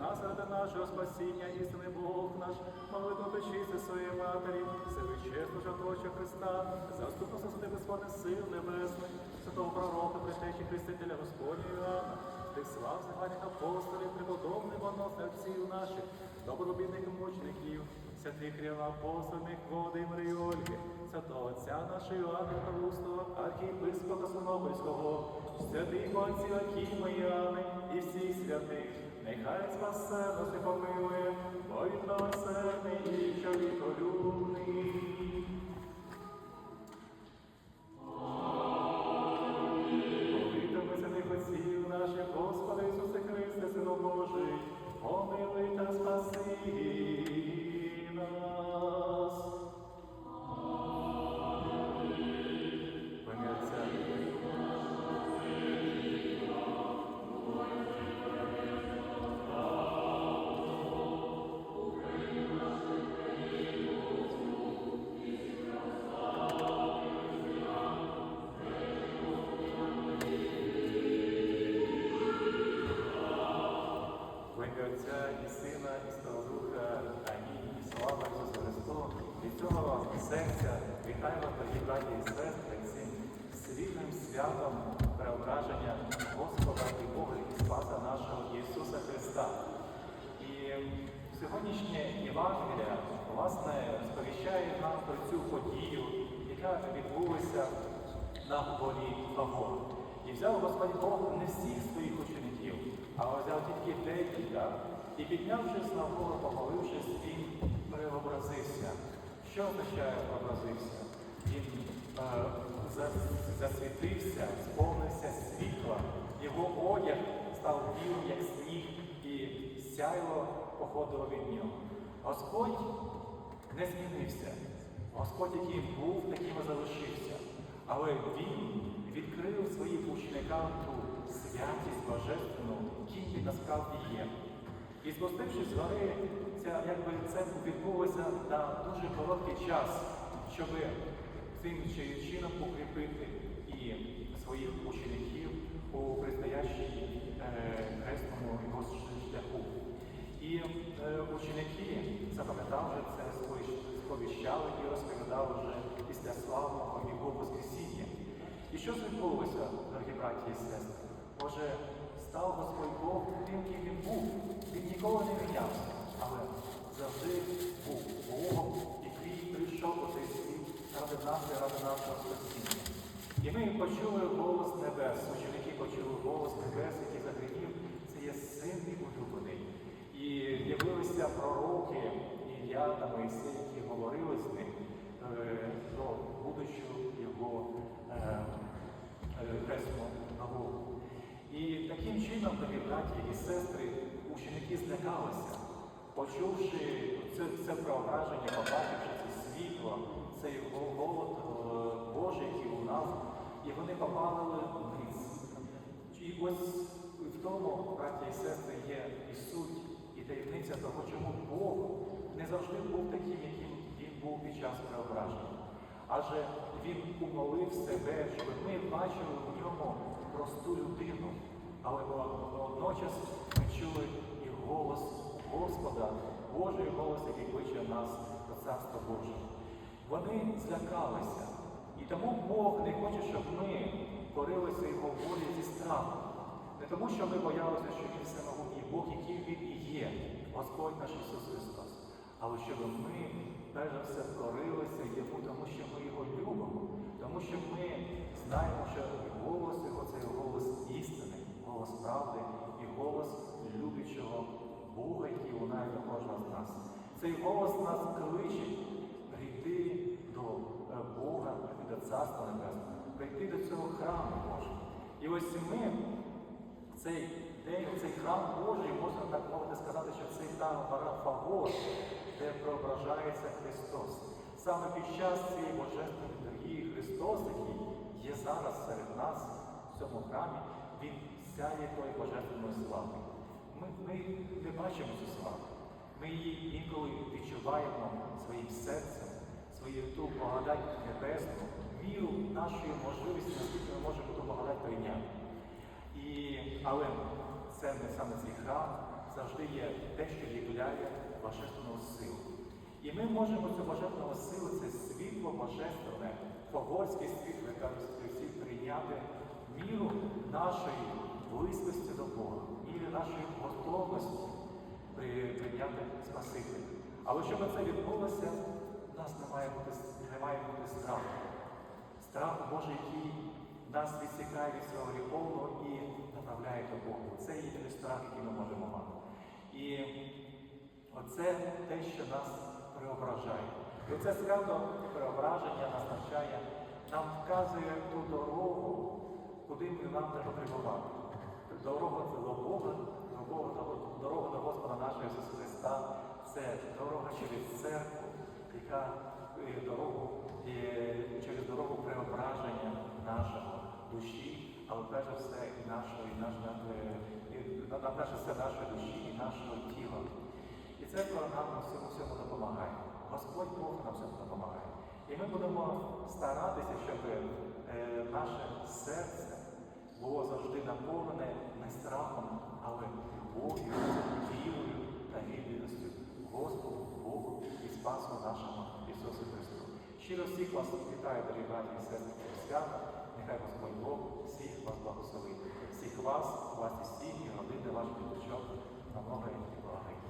нас ради нашого спасіння, істини Бог наш, молитву печися своєї матері, себе чесно жертвоча Христа, заступно суди безпорне сил небесних, святого пророка, притечі Христителя Господня Іоанна, тих слав зганих апостолів, преподобних воносних отців наших, добробідних мучеників, святих ріла апостольних води Марії Ольги, святого Отця нашого Іоанна Павлустого, архієпископа Сонопольського, святих отців Акіма і Іоанни і всіх святих, нехай спасе нас і помилує, бо він милосердний і чоловіколюбний. Молитвами святих отців наших, Господи Ісусе Христе, Сину Божий, помилуй та спаси браті і сестри, цим світлим святом преображення Господа і Бога і Спаса нашого Ісуса Христа. І сьогоднішнє Євангелія, власне, сповіщає нам про цю подію, яка відбулася на горі Фагор. І взяв Господь Бог не всіх своїх учеників, а взяв тільки декілька. І піднявшись на гору, помолившись, він преобразився. Що означає преобразився? Він е, засвітився, сповнився світла, його одяг став білим, як сніг, і сяйло походило від нього. Господь не змінився. Господь, який був, таким і залишився. Але Він відкрив своїм ученикам ту святість божественну, він насправді є. І спустившись з гори, ця, якби це відбулося на дуже короткий час, щоб цим чи- чином укріпити і своїх учеників у предстоящій е, хресному його шляху. І е, ученики, запам'ятавши це, сповіщали і розповідали вже після славного його Воскресіння. І що відбулося, дорогі браті і сестри? Боже, став Господь Бог тим, ким він був. Він ніколи не мінявся, але завжди був Богом, який прийшов у цей світ нас і ради нашого спасіння. І ми почули голос небес, ученики почули голос небес, який загримів, це є син і улюблений. І з'явилися пророки Ілля та Моїсей, які говорили з ним е, про будущу його е, е, хресну науку. І таким чином, дорогі браті і сестри, ученики злякалися, почувши це, це преображення, побачивши це світло, цей голод е, Божий, який лунав, і вони попали вниз. І ось в тому, браті і сестри, є і суть, і таємниця того, чому Бог не завжди був таким, яким він був під час преображення. Адже він умолив себе, щоб ми бачили в ньому просту людину, але водночас ми чули і голос Господа, Божий голос, який кличе нас до Царства Божого. Вони злякалися. І тому Бог не хоче, щоб ми корилися його волі зі страху. Не тому, що ми боялися, що Він всемогутній Бог, який Він і є, Господь наш Ісус Христос. Але щоб ми, перш за все, корилися Йому, тому що ми його любимо, тому що ми знаємо, що голос Його це голос істини, голос правди і голос люблячого Бога, який лунає до кожного з нас. Цей голос нас кличе прийти до е, Бога, прийти до Царства Небесного, прийти до цього храму Божого. І ось ми цей день, цей храм Божий, можна так мовити сказати, що це та гора Фагор, де преображається Христос. Саме під час цієї божественної літургії Христос, який є зараз серед нас в цьому храмі, Він сяє тої божественної слави. Ми, ми не бачимо цю славу. Ми її інколи відчуваємо своїм серцем, свою ту благодать небесну, міру нашої можливості, наскільки ми можемо ту прийняти. І, але це не саме цей храм, завжди є те, що являє божественну силу. І ми можемо цю божественну силу, це світло божественне, погорське світло, яке всі прийняти міру нашої близькості до Бога, міру нашої готовності прийняти Спасителя. Але щоб це відбулося, у нас не має бути, не має бути страху. Страх Божий, який нас відсікає від цього гріховного і направляє до Бога. Це єдиний страх, який ми можемо мати. І оце те, що нас преображає. І оце свято преображення нас навчає, нам вказує ту дорогу, куди ми нам треба прибувати. Дорога це до Бога, дорога, до- дорога до Господа нашого Ісуса Христа, це дорога через церкву, яка дорогу е, через дорогу преображення нашого душі, але перш за все і нашого, і наш, е, на, все нашої душі і нашого тіла. І церква нам всьому всьому допомагає. Господь Бог нам всьому допомагає. І ми будемо старатися, щоб е, наше серце було завжди наповнене не страхом, але любов'ю, вірою та відданістю Господу, Богу і Спасу нашому Ісусу Христу. Щиро всіх вас вітаю, дорогі браті і сестри християни. Нехай Господь Бог всіх вас благословить. Всіх вас, вас і і родини ваших дочок, на много і благих.